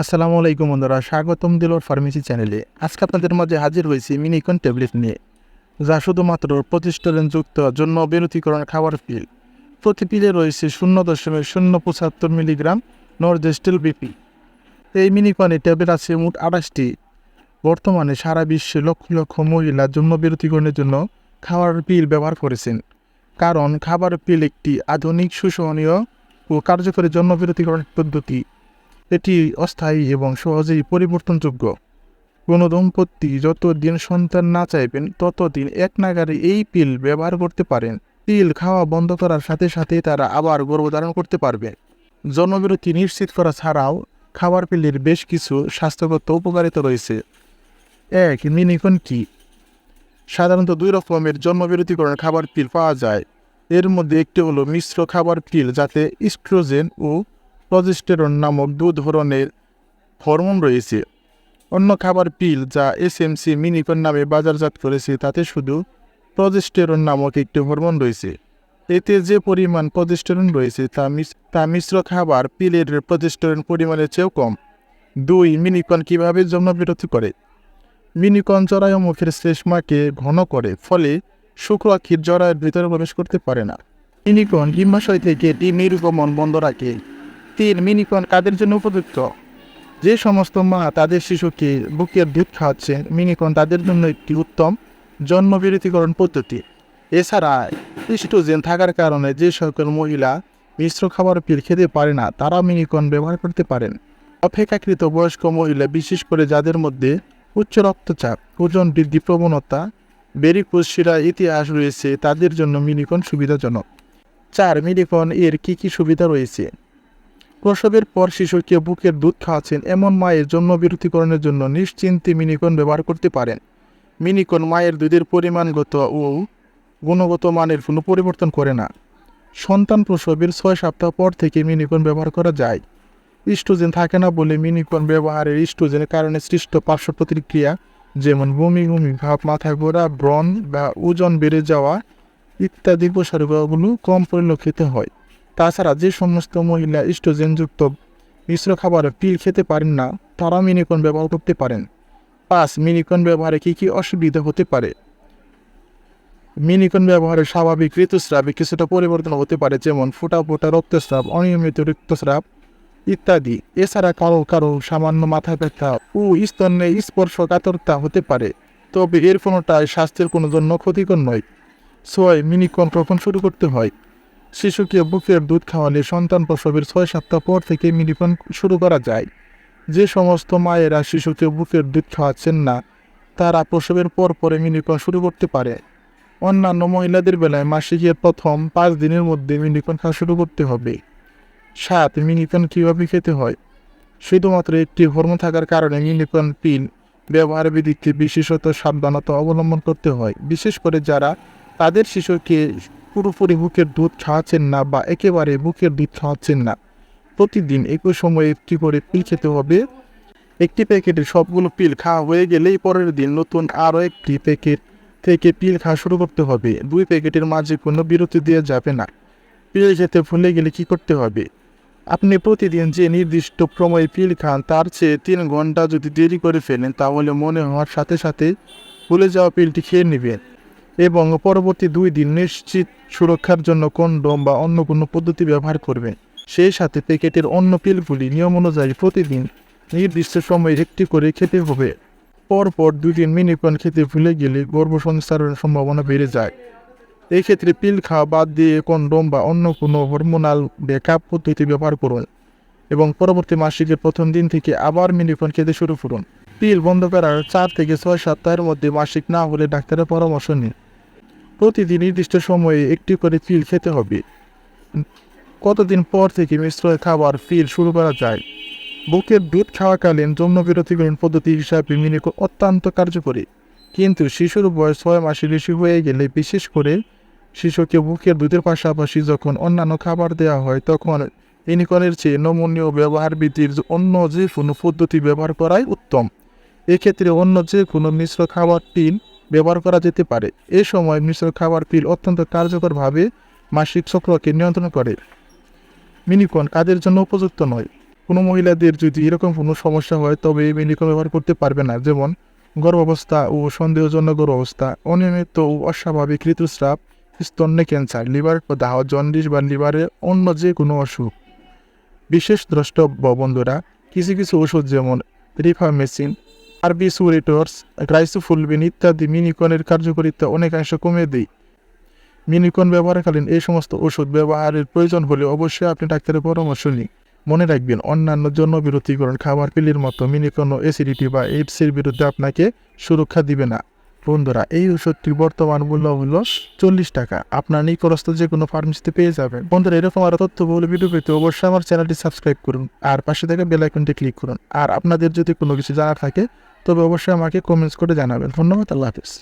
আসসালামু আলাইকুম বন্ধুরা, স্বাগতম দিলোর ফার্মেসি চ্যানেলে। আজকে আপনাদের মাঝে হাজির হয়েছি মিনিকন ট্যাবলেট নিয়ে, যা শুধুমাত্র প্রতিষ্ঠানযুক্ত জন্য বিরতিকরণ খাবার পিল। প্রতি পিলে রয়েছে শূন্য দশমিক শূন্য পঁচাত্তর মিলিগ্রাম নর্জেস্টেল বিপি। এই মিনিকনে ট্যাবলেট আছে মোট আঠাশটি। বর্তমানে সারা বিশ্বে লক্ষ লক্ষ মহিলা জন্য বিরতিকরণের জন্য খাবার পিল ব্যবহার করেছেন। কারণ খাবার পিল একটি আধুনিক, সুসহনীয় ও কার্যকরী জন্য বিরতিকরণ পদ্ধতি। এটি অস্থায়ী এবং সহজেই পরিবর্তনযোগ্য। কোনো দম্পতি যতদিন সন্তান না চাইবেন, ততদিন এক নাগারে এই পিল ব্যবহার করতে পারেন। পিল খাওয়া বন্ধ করার সাথে সাথে তারা আবার গর্ভধারণ করতে পারবে। জন্মবিরতি নিশ্চিত করা ছাড়াও খাবার পিলের বেশ কিছু স্বাস্থ্যগত উপকারিতা রয়েছে। এক, মিনিকন কি? সাধারণত দুই রকমের জন্মবিরতিকরণ খাবার পিল পাওয়া যায়। এর মধ্যে একটি হলো মিশ্র খাবার পিল যাতে ইস্ট্রোজেন ও প্রজেস্টেরন নামক দু ধরনের হরমোন রয়েছে। অন্য খাবার পিল যা এস এসএমসি মিনিকন নামে বাজারজাত করেছে, তাতে শুধু প্রজেস্টেরন নামক একটি হরমোন রয়েছে। এতে যে পরিমাণ প্রজেস্টেরন রয়েছে, তা তা মিশ্র খাবার পিলের প্রজেস্টেরন পরিমাণের চেয়েও কম। দুই, মিনিকন কীভাবে জন্মবিরতি করে? মিনিকন জরায়ু মুখের শ্লেষ্মাকে ঘন করে, ফলে শুক্রাক্ষীর জরায়ের ভিতরে প্রবেশ করতে পারে না। মিনিকন ডিম্বাশয় থেকে ডিম নির্গমন বন্ধ রাখে। তিন মিনিকন কাদের জন্য উপযুক্ত? যে সমস্ত মা তাদের শিশুকে বুকের দুধ খাওয়াচ্ছেন মিনিকন তাদের জন্য একটি উত্তম জন্মবিরতিকরণ পদ্ধতি। এছাড়া ইস্ট্রোজেন থাকার কারণে যে সকল মহিলা মিশ্র খাবার পিল খেতে পারে না তারা মিনিকন ব্যবহার করতে পারেন। অপেক্ষাকৃত বয়স্ক মহিলা, বিশেষ করে যাদের মধ্যে উচ্চ রক্তচাপ, ওজন বৃদ্ধি, প্রবণতা, বেরিকোজ শিরা ইতিহাস রয়েছে, তাদের জন্য মিনিকন সুবিধাজনক। চার, মিনিকন এর কী কী সুবিধা রয়েছে? প্রসবের পর শিশুকে বুকের দুধ খাওয়াচ্ছেন এমন মায়ের জন্ম বিরতিকরণের জন্য নিশ্চিন্তে মিনিকন ব্যবহার করতে পারেন। মিনিকন মায়ের দুধের পরিমাণগত ও গুণগত মানের কোনো পরিবর্তন করে না। সন্তান প্রসবের ছয় সপ্তাহ পর থেকে মিনিকন ব্যবহার করা যায়। ইস্ট্রোজেন থাকে না বলে মিনিকন ব্যবহারের ইস্ট্রোজেনের কারণে সৃষ্ট পার্শ্ব প্রতিক্রিয়া, যেমন বমি বমি, ভাব, মাথা ঘোরা, ব্রণ বা ওজন বেড়ে যাওয়া ইত্যাদি উপসর্গগুলো কম পরিলক্ষিত হয়। তাছাড়া যে সমস্ত মহিলা ইস্ট্রোজেনযুক্ত মিশ্র খাবার পিল খেতে পারেন না, তারা মিনিকন ব্যবহার করতে পারেন। পাঁচ, মিনিকন ব্যবহারে কী কী অসুবিধা হতে পারে? মিনিকন ব্যবহারে স্বাভাবিক ঋতুস্রাবে কিছুটা পরিবর্তন হতে পারে, যেমন ফোটা ফোটা রক্তস্রাব, অনিয়মিত রক্তস্রাব ইত্যাদি। এছাড়া কারও কারও সামান্য মাথা ব্যথা ও স্তনে স্পর্শকাতরতা হতে পারে, তবে এর কোনোটাই স্বাস্থ্যের কোনো জন্য ক্ষতিকর নয়। ছয়, মিনিকন কখন শুরু করতে হয়। শিশুকে বুকের দুধ খাওয়ালে সন্তান প্রসবের ছয় সপ্তাহ পর থেকে মিনিকন শুরু করা যায়। যে সমস্ত মায়েরা শিশুকে বুকের দুধ খাওয়াচ্ছেন না, তারা প্রসবের পর পরে মিনিকন শুরু করতে পারে। অন্যান্য মহিলাদের বেলায় মাসিকের প্রথম পাঁচ দিনের মধ্যে মিনিকন খাওয়া শুরু করতে হবে। সাত মিনিকন কীভাবে খেতে হয়? শুধুমাত্র একটি হরমোন থাকার কারণে মিনিকন পিল ব্যবহারের বিদিককে বিশেষত সাবধানতা অবলম্বন করতে হয়। বিশেষ করে যারা তাদের শিশুকে পুরোপুরি বুকের দুধ খাওয়াচ্ছেন না বা একেবারে বুকের দুধ খাওয়াচ্ছেন না। প্রতিদিন একই সময়ে একটি করে পিল খেতে হবে। একটি প্যাকেটে সবগুলো পিল খাওয়া হয়ে গেলেই পরের দিন নতুন আরও একটি প্যাকেট থেকে পিল খাওয়া শুরু করতে হবে। দুই প্যাকেটের মাঝে কোনো বিরতি দেওয়া যাবে না। পিল খেতে ভুলে গেলে কি করতে হবে? আপনি প্রতিদিন যে নির্দিষ্ট সময়ে পিল খান, তার চেয়ে তিন ঘণ্টা যদি দেরি করে ফেলেন, তাহলে মনে হওয়ার সাথে সাথে ভুলে যাওয়া পিলটি খেয়ে নেবেন। এবং পরবর্তী দুই দিন নিশ্চিত সুরক্ষার জন্য কন্ডম বা অন্য কোনো পদ্ধতি ব্যবহার করবেন সেই সাথে প্যাকেটের অন্য পিলগুলি নিয়ম অনুযায়ী প্রতিদিন নির্দিষ্ট সময়ে একটি করে খেতে হবে। পরপর দুই দিন মিনিকন খেতে ভুলে গেলে গর্ভসংস্থানের সম্ভাবনা বেড়ে যায়। এই ক্ষেত্রে পিল খাওয়া বাদ দিয়ে কন্ডম বা অন্য কোনো হরমোনাল ব্যাকআপ পদ্ধতি ব্যবহার করুন এবং পরবর্তী মাসিকের প্রথম দিন থেকে আবার মিনিকন খেতে শুরু করুন। পিল বন্ধ করার চার থেকে ছয় সপ্তাহের মধ্যে মাসিক না হলে ডাক্তারের পরামর্শ নিন। প্রতিদিন নির্দিষ্ট সময়ে একটি করে পিল খেতে হবে। কতদিন পর থেকে মিশ্র খাবার পিল শুরু করা যায়? বুকের দুধ খাওয়াকালীন যৌন পদ্ধতি হিসাবে মিনিকন অত্যন্ত কার্যকরী। কিন্তু শিশুর বয়স ছয় মাসের বেশি হয়ে গেলে, বিশেষ করে শিশুকে বুকের দুধের পাশাপাশি যখন অন্যান্য খাবার দেওয়া হয়, তখন ইনিকনের চেয়ে নমনীয় ব্যবহার বৃদ্ধির অন্য যে কোনো পদ্ধতি ব্যবহার করাই উত্তম। এক্ষেত্রে অন্য যে কোনো মিশ্র খাবার পিল ব্যবহার করা যেতে পারে। এ সময় মিশ্র খাবার পিল অত্যন্ত কার্যকরভাবে মাসিক চক্রকে নিয়ন্ত্রণ করে। মিনিকন কাদের জন্য উপযুক্ত নয়। কোনো মহিলাদের যদি এরকম কোনো সমস্যা হয়, তবে মেডিকেল ব্যবহার করতে পারবে না। যেমন গর্ভাবস্থা ও সন্দেহজনক গর্ভাবস্থা, অনিয়মিত ও অস্বাভাবিক ঋতুস্রাব স্তন্য ক্যান্সার, লিভার দাহ জন্ডিস বা লিভারের অন্য যে কোনো অসুখ। বিশেষ দ্রষ্টব্য বন্ধুরা, কিছু কিছু ওষুধ যেমন রিফামেসিন আরবিসুরেটর্স গ্রাইসোফুলবিন ইত্যাদি মিনিকনের কার্যকারিতা অনেকাংশে কমে দেয়। মিনিকন ব্যবহারকালীন এই সমস্ত ওষুধ ব্যবহারের প্রয়োজন হলে অবশ্যই আপনি ডাক্তারের পরামর্শ নিন। মনে রাখবেন, অন্যান্য জন্য বিরতিকরণ খাবার পিলির মতো মিনিকন অ্যাসিডিটি বা এইডসের বিরুদ্ধে আপনাকে সুরক্ষা দিবে না। বন্ধুরা, এই ওষুধটির বর্তমান মূল্য হলো চল্লিশ টাকা। আপনার নিকটস্থ যে কোনো ফার্মেসিতে পেয়ে যাবেন। বন্ধুরা, এরকম আরও তথ্য বহুল ভিডিও পেতে অবশ্যই আমার চ্যানেলটি সাবস্ক্রাইব করুন আর পাশে থেকে বেল আইকনটি ক্লিক করুন। আর আপনাদের যদি কোনো কিছু জানা থাকে, তবে অবশ্যই আমাকে কমেন্টস করে জানাবেন। ধন্যবাদ, আল্লাহ হাফিজ।